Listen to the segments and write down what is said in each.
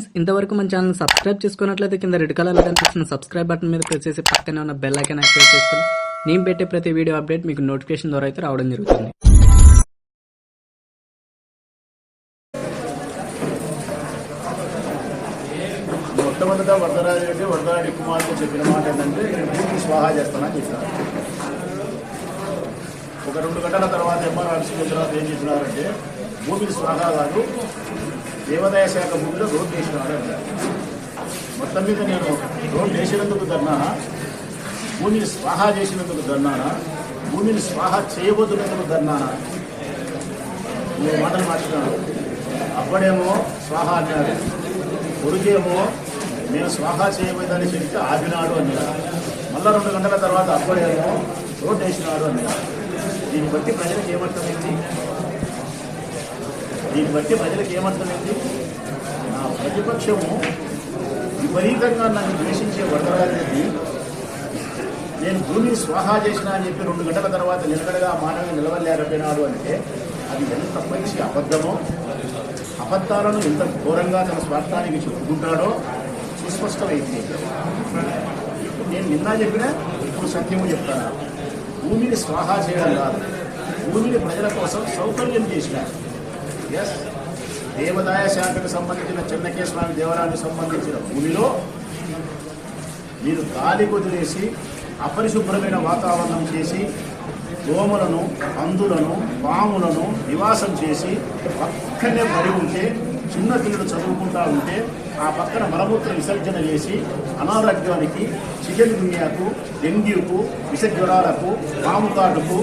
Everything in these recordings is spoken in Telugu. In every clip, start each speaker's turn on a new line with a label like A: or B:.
A: ఫ్రెండ్స్ ఇంతవరకు మన ఛానల్ సబ్స్క్రైబ్ చేసుకున్నట్లయితే కింద రెడ్ కలర్లో కనిపిస్తున్న సబ్స్క్రైబ్ బటన్ మీద ప్రెస్ చేసి పక్కనే ఉన్న బెల్ ఐకాన్ యాక్టివేట్ చేసుకుని నేను పెట్టే ప్రతి వీడియో అప్డేట్ మీకు నోటిఫికేషన్ ద్వారా అయితే రావడం జరుగుతుంది.
B: మొట్టమొదట వరదరాజు రెడ్డి వరదరాజు కుమార్తె చెప్పిన మాట ఏంటంటే నేను స్వాహా చేస్తానని చెప్పాను ఒక రెండు గంటల తర్వాత ఎంఆర్ఆర్సీ ఆఫీస్కి తర్వాత ఏం చెప్పినారంటే భూమికి స్వాహా కాదు దేవాదాయ శాఖ భూమిలో రోడ్ వేసినాడు అంటారు మొత్తం మీద నేను రోడ్ వేసినందుకు ధర్నా భూమిని స్వాహా చేసినందుకు ధర్నానా భూమిని స్వాహా చేయబోతున్నందుకు ధర్నానా నేను మాటలు మార్చుకున్నాను. అప్పుడేమో స్వాహా అన్నాడు కొడుకేమో నేను స్వాహా చేయబోదని చెప్తే ఆపినాడు అన్నాడు మళ్ళా రెండు గంటల తర్వాత అప్పుడేమో రోడ్ వేసినాడు అన్నాడు దీన్ని బట్టి ప్రజలకు ఏమర్థమైంది? దీన్ని బట్టి ప్రజలకు ఏమర్థమైంది? నా ప్రతిపక్షము విపరీతంగా నన్ను ద్వేషించే వరదరాజరెడ్డి నేను భూమిని స్వాహా చేసినా అని చెప్పి రెండు గంటల తర్వాత నిలకడగా మానవుని నిలవలేకపోయినాడు అంటే అది ఎంత మంచి అబద్ధమో అబద్ధాలను ఎంత ఘోరంగా తన స్వార్థానికి చెప్పుకుంటాడో సుస్పష్టమైంది. నేను నిన్న చెప్పినా ఇప్పుడు సత్యము చెప్తాను? భూమిని స్వాహా చేయడం కాదు. భూమిని ప్రజల కోసం సౌకర్యం చేసినారు దేవదాయ శాఖకు సంబంధించిన చెన్నకే స్వామి సంబంధించిన భూమిలో మీరు గాలి వదిలేసి అపరిశుభ్రమైన వాతావరణం చేసి దోమలను పందులను పాములను నివాసం చేసి పక్కనే పడి ఉంటే చిన్న పిల్లలు చదువుకుంటా ఉంటే ఆ పక్కన మలమూత్ర విసర్జన చేసి అనారోగ్యానికి చికెన్ గున్యాకు డెంగ్యూకు విష జ్వరాలకు పాము కాటుకు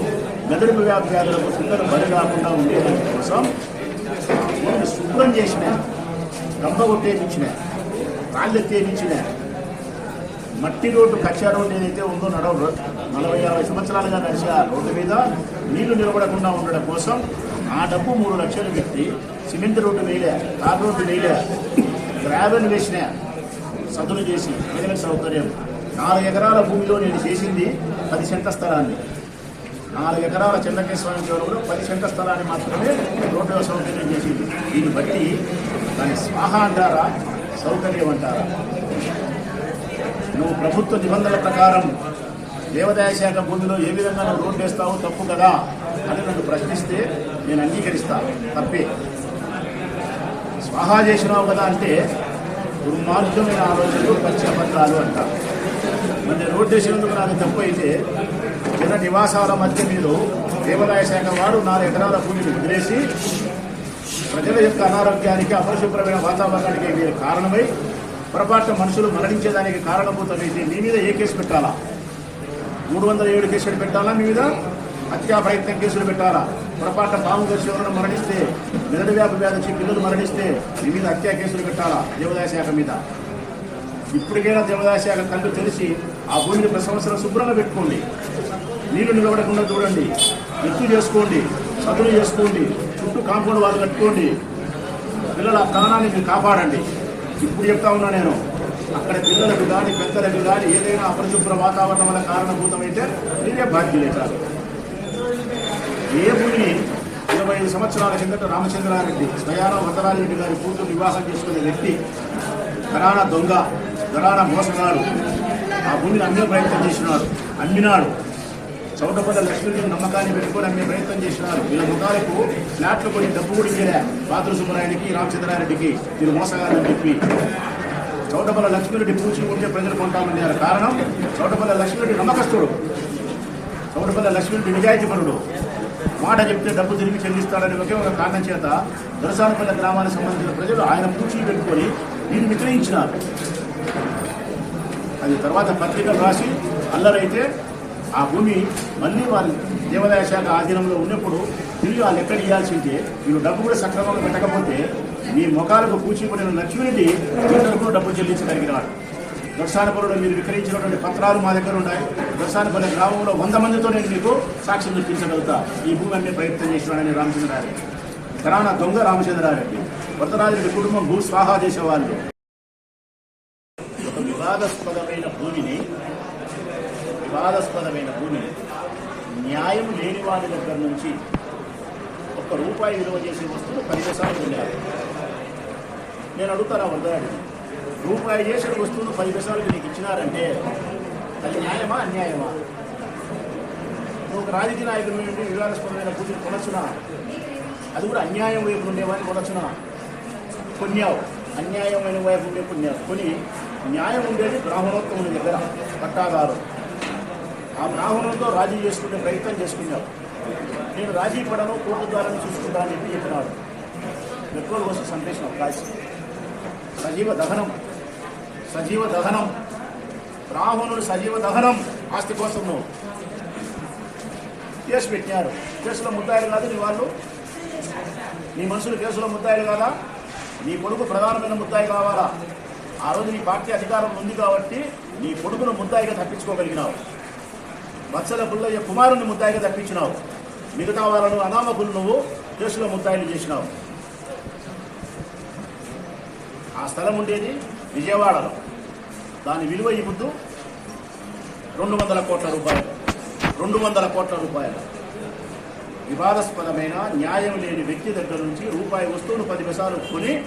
B: మెదడు వ్యాధి వ్యాధులకు పిల్లలు బలి కాకుండా ఉండేదాని కోసం శుభ్రం చేసిన గంప కొట్టేపించిన రాళ్ళు ఎత్తేపించిన మట్టి రోడ్డు కచ్చా రోడ్డు ఏదైతే ఉందో నడవ నలభై యాభై సంవత్సరాలుగా నడిచే ఆ రోడ్డు మీద నీళ్ళు నిలబడకుండా ఉండడం కోసం ఆ డబ్బు మూడు లక్షలు పెట్టి సిమెంట్ రోడ్డు వేయలే తార్ రోడ్డు వేయలే గ్రావెల్ వేసిన సదులు చేసి ప్రజలకు సౌకర్యం. నాలుగు ఎకరాల భూమిలో నేను చేసింది పది సెంట స్థలాన్ని నాలుగు ఎకరాల చెన్నకేశ్వరం చెరువులో పది సెంట స్థలాన్ని మాత్రమే రోడ్ల సౌకర్యం చేసింది. దీన్ని బట్టి దాన్ని స్వాహ అంటారా సౌకర్యం అంటారా? నువ్వు ప్రభుత్వ నిబంధనల ప్రకారం దేవాదాయ శాఖ భూమిలో ఏ విధంగా నువ్వు రోడ్డు వేస్తావో తప్పు కదా అని నన్ను ప్రశ్నిస్తే నేను అంగీకరిస్తాను తప్పే. స్వాహా చేసినావు కదా అంటే దుర్మార్గమైన ఆలోచనలు పశ్చాపత్రాలు అంటారు. మరి నేను రోడ్డు వేసినందుకు నాకు తప్పు అయితే జన నివాసాల మధ్య మీరు దేవాదాయ శాఖ వారు నాలుగు ఎకరాల భూమిని వదిలేసి ప్రజల యొక్క అనారోగ్యానికి అపరిశుభ్రమైన వాతావరణానికి మీరు కారణమై పొరపాటున మనుషులు మరణించేదానికి కారణభూతమైతే మీ మీద ఏ కేసు పెట్టాలా? మూడు వందల ఏడు కేసులు పెట్టాలా మీ మీద? హత్యా ప్రయత్నం కేసులు పెట్టాలా? పొరపాటున పాము కలిసి ఎవరైనా మరణిస్తే మెదడు వ్యాప వ్యాధి పిల్లలు మరణిస్తే మీ మీద హత్యా కేసులు పెట్టాలా దేవాదాయ శాఖ మీద? ఇప్పటికైనా దేవాదాయ శాఖ కళ్ళు తెలిసి ఆ భూమిని ప్రతి సంవత్సరం శుభ్రంగా పెట్టుకోండి. నీళ్ళు నిలబడకుండా చూడండి. ఎత్తు చేసుకోండి. చదువు చేసుకోండి. చుట్టూ కాంపౌండ్ వాళ్ళు కట్టుకోండి. పిల్లల ప్రాణాన్ని మీరు కాపాడండి. ఇప్పుడు చెప్తా ఉన్నా నేను అక్కడ పిల్లలకు కానీ పెద్దలకు కానీ ఏదైనా అపరిశుభ్ర వాతావరణం వల్ల కారణభూతమైతే మీరే బాధ్యులే ఏ భూమిని ఇరవై ఐదు సంవత్సరాల కిందట రామచంద్రారెడ్డి స్వయాన వరదరాజరెడ్డి గారి కూతురు వివాహం చేసుకునే వ్యక్తి ఘరానా దొంగ ఘరానా మోసగాడు ఆ భూమిని అమ్మే ప్రయత్నం చేసినాడు అమ్మినాడు. చౌటపల్ల లక్ష్మీదేవి నమ్మకాన్ని పెట్టుకొని అమ్మే ప్రయత్నం చేసినారు. వీళ్ళ ముఖాలకు ఫ్లాట్లు కొన్ని డబ్బు కూడా ఇచ్చారా పాత్ర సుబ్బరాయుడికి రామచంద్రారెడ్డికి. వీళ్ళు మోసగాలని చెప్పి. చౌటపల్ల లక్ష్మీరెడ్డి పూచి ఉంటే ప్రజలు కొంటామన్నారు కారణం చౌటపల్ల లక్ష్మీరెడ్డి నమ్మకస్తుడు. చౌటపల్ల లక్ష్మీరెడ్డి నిజాయితీపరుడు మాట చెప్తే డబ్బు తిరిగి చెల్లిస్తాడని ఒకే ఒక కారణం చేత దొరసానపల్లి గ్రామానికి సంబంధించిన ప్రజలు ఆయన పూచి పెట్టుకొని దీన్ని విక్రయించినారు. అది తర్వాత పత్రికలు రాసి అల్లరైతే ఆ భూమి మళ్ళీ వారి దేవాదాయ శాఖ ఆధీనంలో ఉన్నప్పుడు తిరిగి వాళ్ళు ఎక్కడ ఇవ్వాల్సిందే మీరు డబ్బు కూడా సక్రమంగా పెట్టకపోతే మీ ముఖాలకు పూచిపడిన లక్ష్మిరెడ్డి మీ తరపున డబ్బు చెల్లించగలిగినాడు దర్శానపురంలో మీరు విక్రయించినటువంటి పత్రాలు మా దగ్గర ఉన్నాయి. దర్శానపల్లి గ్రామంలో వంద మందితో నేను మీకు సాక్ష్యం చూపించగలుగుతా ఈ భూమి అన్ని ప్రయత్నం చేసినాడని రామచంద్రారెడ్డి కరానా దొంగ రామచంద్రారెడ్డి వరదరాజరెడ్డి కుటుంబం భూ స్వాహా చేసేవాళ్ళు. వివాదాస్పదమైన భూమిని వివాదాస్పదమైన భూమిని న్యాయం లేని వారి దగ్గర నుంచి ఒక్క రూపాయి విలువ చేసే వస్తువులు పది వెళ్ళారు నేను అడుగుతాను వరదాడి రూపాయి చేసిన వస్తువులు పది పైసలకి నీకు ఇచ్చినారంటే అది న్యాయమా అన్యాయమా? నువ్వు ఒక రాజకీయ నాయకుడు నుండి వివాదాస్పదమైన పూజలు కొనచ్చునా? అది కూడా అన్యాయం వైపు ఉండేవాడిని కొనచ్చునా? కొన్యావు అన్యాయమైన వైపు ఉండే కొన్యావు కొని న్యాయం ఉండేది బ్రాహ్మణోత్తముని దగ్గర పట్టాదారు ఆ బ్రాహ్మణులతో రాజీ చేసుకునే ప్రయత్నం చేసుకున్నావు నేను రాజీ పడను కోర్టు ద్వారా చూసుకుంటానని చెప్పి చెప్పినాడు. పెట్రోల్ కోసం సందేశం అవకాశం సజీవ దహనం సజీవ దహనం. బ్రాహ్మణుడు సజీవ దహనం ఆస్తి కోసం నువ్వు కేసు పెట్టినారు. కేసులో ముద్దాయిలు కాదు నీ వాళ్ళు. నీ మనుషులు కేసులో ముద్దాయిలు కాదా? నీ కొడుకు ప్రధానమైన ముద్దాయి కావాలా? ఆ రోజు నీ పార్టీ అధికారం ఉంది కాబట్టి నీ కొడుకును ముద్దాయిగా తప్పించుకోగలిగినావు. మత్సల పుల్లయ్య కుమారుని ముద్దాయిగా తప్పించినావు. మిగతా వాళ్ళను అనామకులు నువ్వు కేసులో ముద్దాయిలు చేసినావు. ఆ స్థలం ఉండేది విజయవాడలో. దాని విలువ ఇప్పుడు రెండు వందల కోట్ల రూపాయలు. రెండు వందల కోట్ల రూపాయలు. వివాదాస్పదమైన న్యాయం లేని వ్యక్తి దగ్గర నుంచి రూపాయి వస్తువును పది పైసలు కొని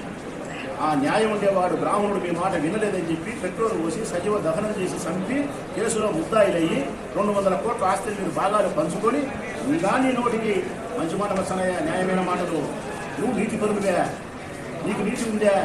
B: ఆ న్యాయం ఉండేవాడు బ్రాహ్మణుడు మీ మాట వినలేదని చెప్పి పెట్రోల్ పోసి సజీవ దహనం చేసి చంపి కేసులో ముద్దాయిలయ్యి రెండు వందల కోట్ల ఆస్తిని మీరు భాగాలు పంచుకొని దాన్ని నోటికి మంచి మాట వస్తున్నాయా? న్యాయమైన మాటలు. నువ్వు నీతి పరులువే నీకు నీతి ఉందా.